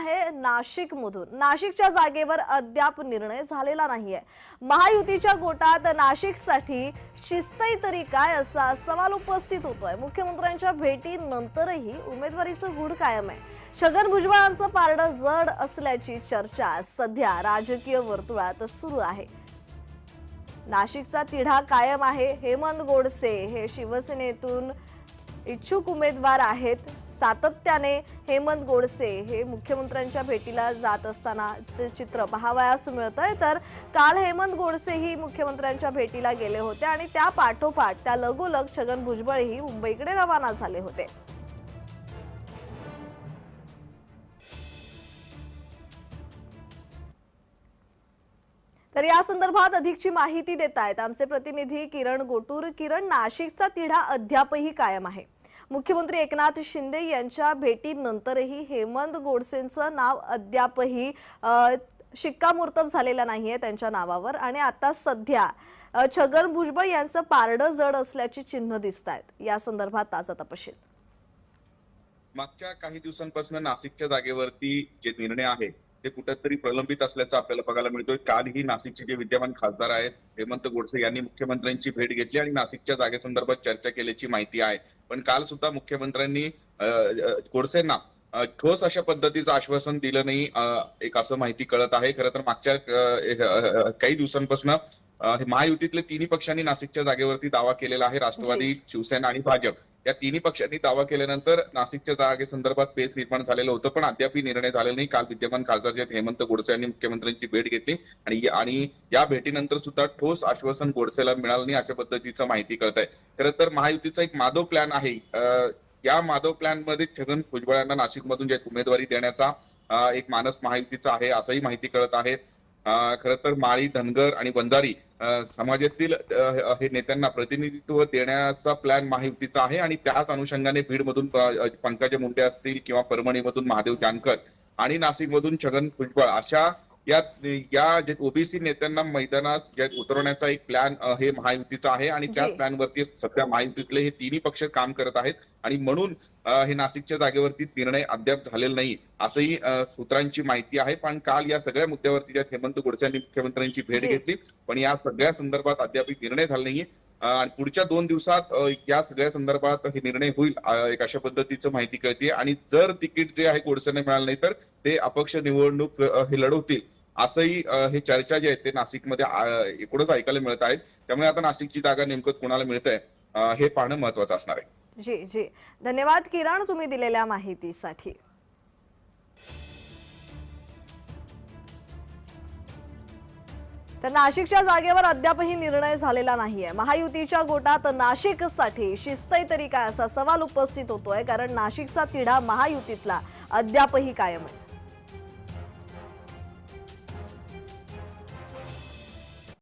आहे नाशिक मधून नाशिकच्या जागेवर अद्याप निर्णय झालेला नाहीये. महायुतीच्या गोटात नाशिकसाठी शिस्तई तरी काय असा सवाल उपस्थित होतोय. मुख्यमंत्र्यांच्या भेटीनंतरही उमेदवारीचं गुढ कायम आहे. छगन भुजबळांचं पारडं जड असल्याची चर्चा सध्या राजकीय वर्तुळात सुरू आहे. नाशिकचा तिढा कायम आहे. हेमंत गोडसे हे शिवसेनेतून इच्छुक उमेदवार आहेत. सातत्याने हेमंत गोडसे हे मुख्यमंत्र्यांच्या भेटीला जात असतानाचे चित्र पाहावयास मिळत आहे तर काल हेमंत गोडसेही मुख्यमंत्र्यांच्या भेटीला गेले होते आणि त्या पाठोपाठ त्या लगोलग छगन भुजबळही मुंबईकडे रवाना झाले होते. तर या संदर्भात अधिकची माहिती देत आहेत आमचे प्रतिनिधी किरण गोटूर. किरण नाशिकचा तिढा अद्यापही कायम आहे. मुख्यमंत्री एकनाथ शिंदे यांच्या भेटीनंतरही हेमंत गोडसेंचं नाव अद्यापही शिक्कामोर्तब झालेलं नाहीये त्यांच्या नावावर आणि आता सध्या छगन भुजबळ यांचं पारडं जड असल्याची चिन्ह दिसत आहेत या संदर्भात ताजा तपशील. मागच्या काही दिवसांपासून नाशिकच्या जागेवरती जे निर्णय आहे ते कुठेतरी प्रलंबित असल्याचं आपल्याला बघायला मिळतोय. कालही नाशिकचे जे विद्यमान खासदार आहेत हेमंत गोडसे यांनी मुख्यमंत्र्यांची भेट घेतली आणि नाशिकच्या जागेसंदर्भात चर्चा केल्याची माहिती आहे. पण काल सुद्धा मुख्यमंत्र्यांनी अ, ठोस अशा पद्धतीचं आश्वासन दिलं नाही. एक असं माहिती कळत आहे. खरं तर मागच्या काही दिवसांपासून महायुतीतले तिन्ही पक्षांनी नाशिकच्या जागेवरती दावा केलेला आहे. राष्ट्रवादी शिवसेना आणि भाजप. या तिन्ही पक्षांनी दावा केल्यानंतर नाशिकच्या जागेसंदर्भात पेच निर्माण झालेलं होतं पण अद्याप निर्णय झालेला नाही. काल विद्यमान खासदार जे हेमंत गोडसे यांनी मुख्यमंत्र्यांची भेट घेतली आणि आणि या भेटीनंतर सुद्धा ठोस आश्वासन गोडसेला मिळालं नाही अशा पद्धतीचं माहिती कळत आहे खरं तर महायुतीचा एक माधव प्लॅन आहे. या माधव प्लॅनमध्ये छगन भुजबळांना नाशिकमधून जे उमेदवारी देण्याचा एक मानस महायुतीचा आहे असंही माहिती कळत आहे. खरं तर माळी धनगर आणि बंजारी समाजातील हे नेत्यांना प्रतिनिधित्व देण्याचा प्लॅन महायुतीचा आहे आणि त्याच अनुषंगाने बीडमधून मधून पंकजा मुंडे असतील किंवा परभणीमधून महादेव जानकर आणि नाशिकमधून छगन भुजबळ अशा या या जे ओबीसी नेत्यांना मैदानात या उतरवण्याचा एक प्लॅन हे महायुतीचा आहे आणि त्याच. प्लॅनवरती सध्या महायुतीतले हे तिन्ही पक्ष काम करत आहेत. आणि म्हणून हे नाशिकच्या जागेवरती निर्णय अद्याप झालेला नाही असंही सूत्रांची माहिती आहे. पण काल या सगळ्या मुद्द्यावरती ज्या हेमंत गोडसे यांनी मुख्यमंत्र्यांची भेट. घेतली पण या सगळ्या संदर्भात अद्याप निर्णय झाला नाहीये. आणि पुढच्या दोन दिवसात या सगळ्या संदर्भात हे निर्णय होईल एक अशा पद्धतीचं माहिती कळते आणि जर तिकीट जे आहे गोडसेने मिळालं नाही तर ते अपक्ष निवडणूक हे लढवतील. असंही हे चर्चा जी आहे ते नाशिकमध्ये एकूणच ऐकायला मिळत आहेत त्यामुळे आता नाशिकची जागा नेमकं कोणाला मिळतंय आहे हे पाहणं महत्वाचं असणार आहे. जी जी. धन्यवाद किरण तुम्ही दिलेल्या माहितीसाठी. तर नाशिकच्या जागेवर अद्यापही निर्णय झालेला नाहीये. महायुतीच्या गोटात नाशिकसाठी शिस्तई तरी काय असा सवाल उपस्थित होतोय कारण नाशिकचा तिढा महायुतीतला अद्यापही कायम आहे.